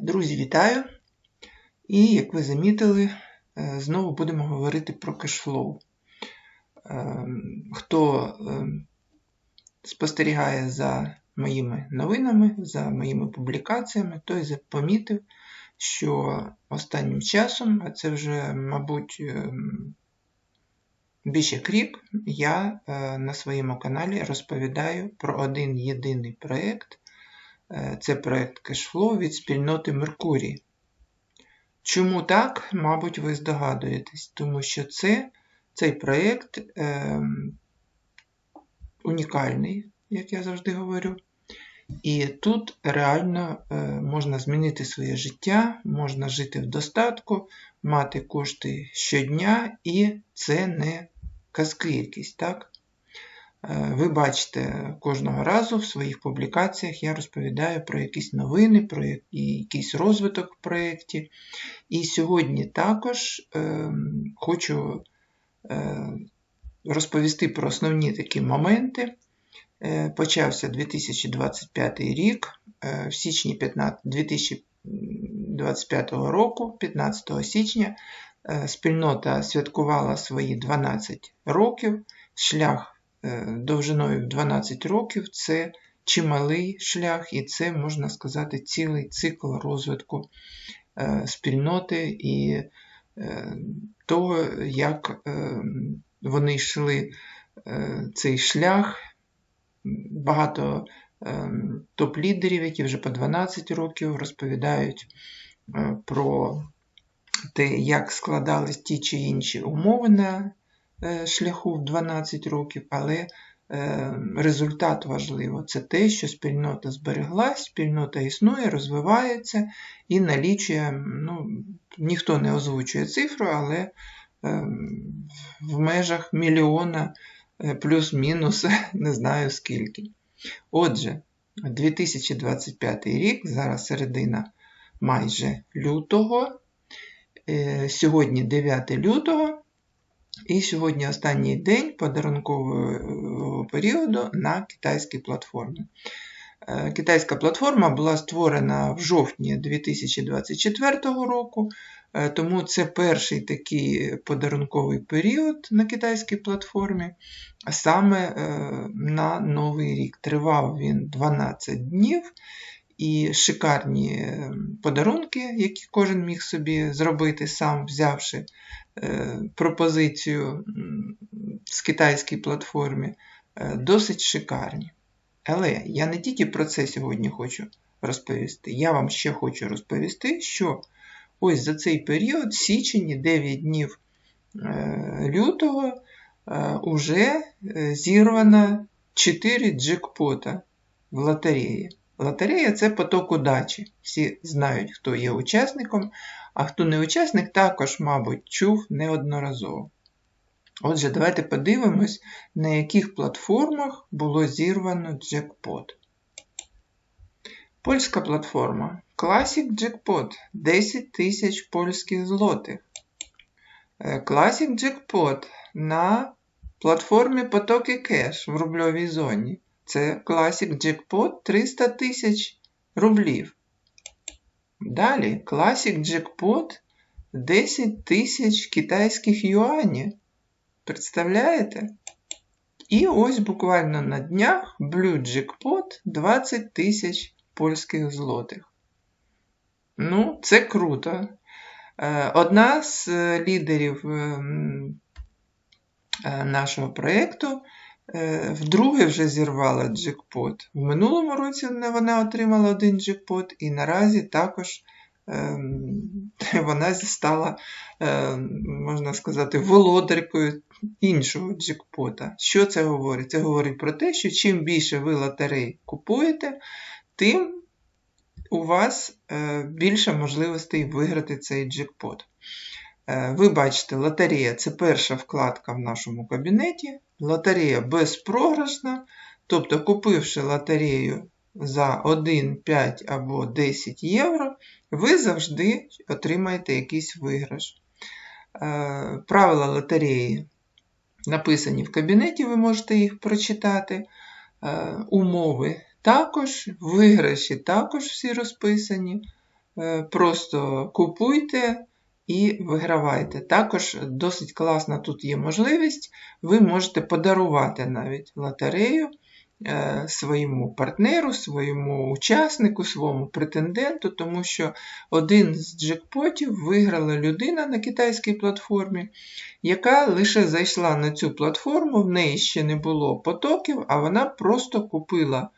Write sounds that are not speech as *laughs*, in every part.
Друзі, вітаю! І, як ви замітили, е, знову будемо говорити про кешфлоу. Е, хто е, спостерігає за моїми новинами, за моїми публікаціями, той помітив, що останнім часом, а це вже, мабуть, більше як рік, я на своєму каналі розповідаю про один єдиний проєкт, це проєкт Cashflow від спільноти Меркурій. Чому так, мабуть, ви здогадуєтесь, тому що це, цей проєкт е, унікальний, як я завжди говорю. І тут реально е, можна змінити своє життя, можна жити в достатку, мати кошти щодня, і це не казки якісь, так? Е, ви бачите, кожного разу в своїх публікаціях я розповідаю про якісь новини, про якийсь розвиток в проєкті. І сьогодні також е, хочу е, розповісти про основні такі моменти. Е, почався 2025 рік, в січні 15, 2025 року, 15 січня, спільнота святкувала свої 12 років, шлях. Е, довжиною в 12 років це чималий шлях, і це, можна сказати, цілий цикл розвитку е, спільноти і е, того, як вони йшли цей шлях. Багато топ-лідерів, які вже по 12 років розповідають про те, як складались ті чи інші умови на шляху в 12 років, але е, результат важливо. Це те, що спільнота збереглась, спільнота існує, розвивається і налічує, ну, ніхто не озвучує цифру, але е, в межах мільйона плюс-мінус, *laughs* не знаю скільки. Отже, 2025 рік, зараз середина майже лютого, сьогодні 9 лютого. І сьогодні останній день подарункового періоду на китайській платформі. Е, китайська платформа була створена в жовтні 2024 року, е, тому це перший такий подарунковий період на китайській платформі, саме е, на Новий рік. Тривав він 12 днів. І шикарні подарунки, які кожен міг собі зробити, сам взявши Е, пропозицію з китайській платформі, е, досить шикарні. Але я не тільки про це сьогодні хочу розповісти, я вам ще хочу розповісти, що ось за цей період, січені, 9 днів е, лютого, уже зірвано 4 джекпота в лотереї. Лотерея це поток удачі. Всі знають, хто є учасником, а хто не учасник, також, мабуть, чув неодноразово. Отже, давайте подивимось, на яких платформах було зірвано джекпот. Польська платформа Classic Jackpot 10 тисяч польських злотих. Е, Classic Jackpot на платформі Потоки Кеш в рубльовій зоні. Це Classic Jackpot 300 тисяч рублів. Далі Classic Jackpot 10 тисяч китайських юанів. Представляєте? І ось буквально на днях Blue Jackpot 20 тисяч польських злотих. Ну, це круто. Е, одна з е, лідерів ем, е, нашого проєкту вдруге вже зірвала джекпот. В минулому році вона отримала один джекпот, і наразі також ем, *laughs* вона стала, ем, можна сказати, володаркою іншого джекпота. Що це говорить? Це говорить про те, що чим більше ви лотерей купуєте, тим у вас е, більше можливостей виграти цей джекпот. Е, ви бачите, лотерея це перша вкладка в нашому кабінеті. Лотерея безпрограшна, тобто, купивши лотерею за 1, 5 або 10 євро, ви завжди отримаєте якийсь виграш. Е, правила лотереї написані в кабінеті, ви можете їх прочитати. Е, умови також, виграші також всі розписані. Просто купуйте і вигравайте. Також досить класна тут є можливість, ви можете подарувати навіть лотерею Е, своєму партнеру, своєму учаснику, своєму претенденту, тому що один з джекпотів виграла людина на китайській платформі, яка лише зайшла на цю платформу, в неї ще не було потоків, а вона просто купила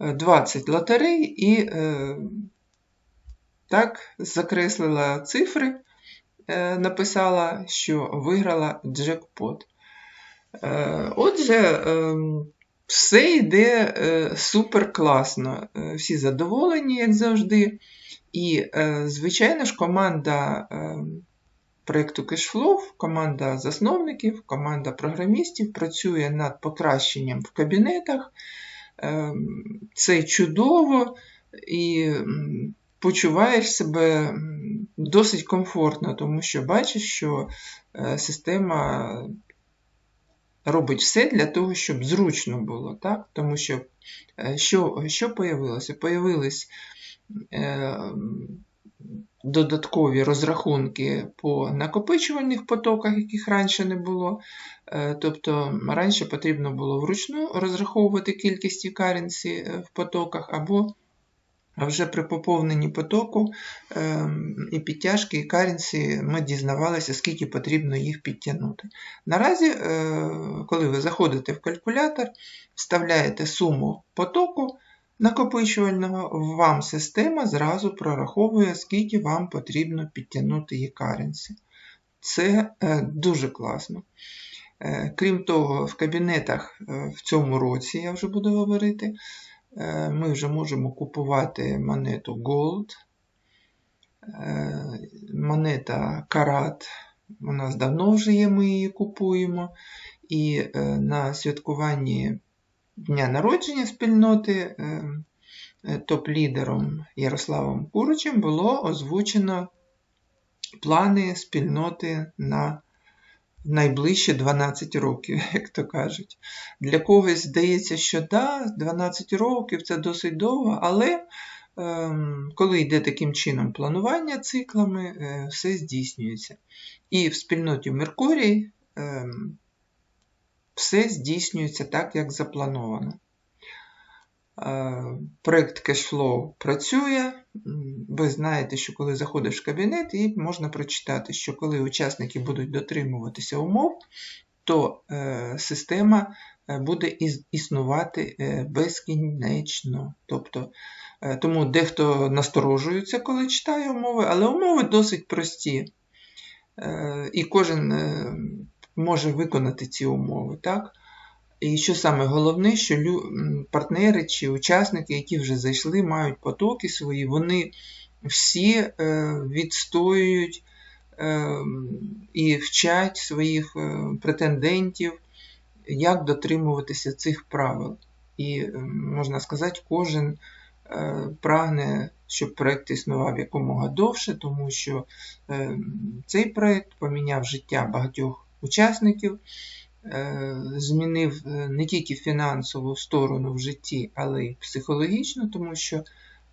20 е, лотерей і е, так закреслила цифри, написала, що виграла джекпот. Отже, ем, все йде е, супер класно. Е, всі задоволені, як завжди. І, е, звичайно ж, команда проєкту Cashflow, команда засновників, команда програмістів працює над покращенням в кабінетах. Це чудово і почуваєш себе досить комфортно, тому що бачиш, що система робить все для того, щоб зручно було. так? Тому що е, що що появилося? Появились е, додаткові розрахунки по накопичувальних потоках, яких раніше не було. Е, тобто раніше потрібно було вручну розраховувати кількість currency е, в потоках або а вже при поповненні потоку ем, і підтяжки, і карінці ми дізнавалися, скільки потрібно їх підтягнути. Наразі, е, коли ви заходите в калькулятор, вставляєте суму потоку накопичувального, вам система зразу прораховує, скільки вам потрібно підтягнути її карінці. Це е, дуже класно. Е, крім того, в кабінетах в цьому році, я вже буду говорити, ми вже можемо купувати монету Gold, е, монета Карат. У нас давно вже є, ми її купуємо. І е, на святкуванні дня народження спільноти топ-лідером Ярославом Куричем було озвучено плани спільноти на найближче 12 років, *laughs* як то кажуть. Для когось здається, що да, 12 років це досить довго, але ем, коли йде таким чином планування циклами, е, все здійснюється. І в спільноті Меркурій ем, все здійснюється так, як заплановано. Е, проєкт Cashflow працює. Ви знаєте, що коли заходиш в кабінет, і можна прочитати, що коли учасники будуть дотримуватися умов, то е, система е, буде існувати безкінечно. Тобто, Тому дехто насторожується, коли читає умови, але умови досить прості. І кожен може виконати ці умови. так? І що саме головне, що партнери чи учасники, які вже зайшли, мають потоки свої, вони всі е, відстоюють е, і вчать своїх е, претендентів, як дотримуватися цих правил. І, можна сказати, кожен прагне, щоб проєкт існував якомога довше, тому що цей проєкт поміняв життя багатьох учасників. Е, змінив е, не тільки фінансову сторону в житті, але й психологічну, тому що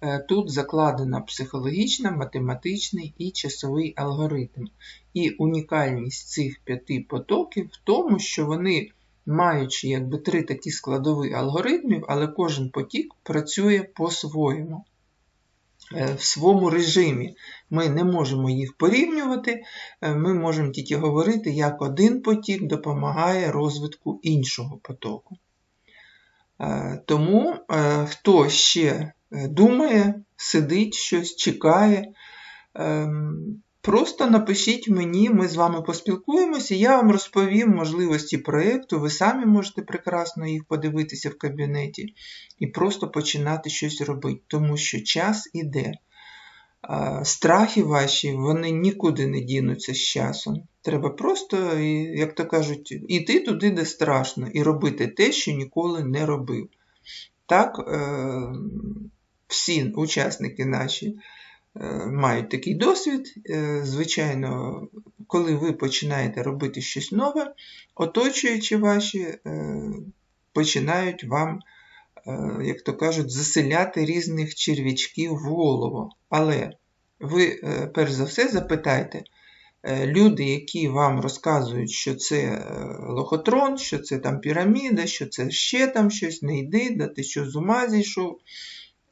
е, тут закладена психологічна, математичний і часовий алгоритм. І унікальність цих п'яти потоків в тому, що вони, маючи якби три такі складові алгоритмів, але кожен потік працює по-своєму. Е, в своєму режимі. Ми не можемо їх порівнювати, е, ми можемо тільки говорити, як один потік допомагає розвитку іншого потоку. Е, тому хто ще думає, сидить щось, чекає, ем, Просто напишіть мені, ми з вами поспілкуємося, я вам розповім можливості проєкту, ви самі можете прекрасно їх подивитися в кабінеті і просто починати щось робити, тому що час іде. Страхи ваші, вони нікуди не дінуться з часом. Треба просто, як то кажуть, іти туди, де страшно, і робити те, що ніколи не робив. Так, е, всі учасники наші. Е, мають такий досвід. Е, звичайно, коли ви починаєте робити щось нове, оточуючи ваші, е, починають вам, як то кажуть, заселяти різних черв'ячків в голову. Але ви, перш за все, запитайте, люди, які вам розказують, що це лохотрон, що це там піраміда, що це ще там щось, не йди, да ти що з ума зійшов.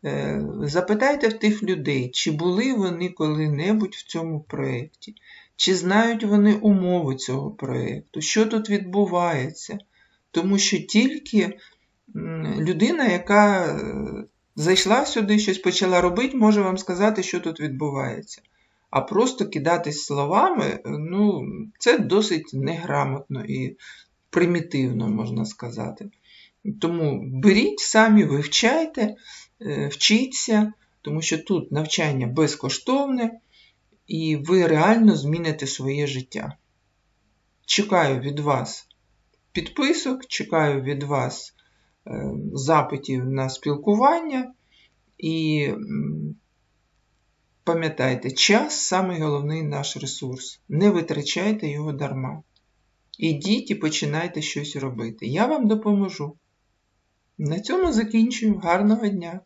Е, Запитайте в тих людей, чи були вони коли-небудь в цьому проєкті, чи знають вони умови цього проєкту, що тут відбувається. Тому що тільки людина, яка е, зайшла сюди, щось почала робити, може вам сказати, що тут відбувається. А просто кидатись словами, ну, це досить неграмотно і примітивно, можна сказати. Тому беріть самі, вивчайте, е, вчіться, тому що тут навчання безкоштовне, і ви реально зміните своє життя. Чекаю від вас підписок, чекаю від вас е, запитів на спілкування. І пам'ятайте, час самий головний наш ресурс. Не витрачайте його дарма. Ідіть і починайте щось робити. Я вам допоможу. На цьому закінчую. Гарного дня!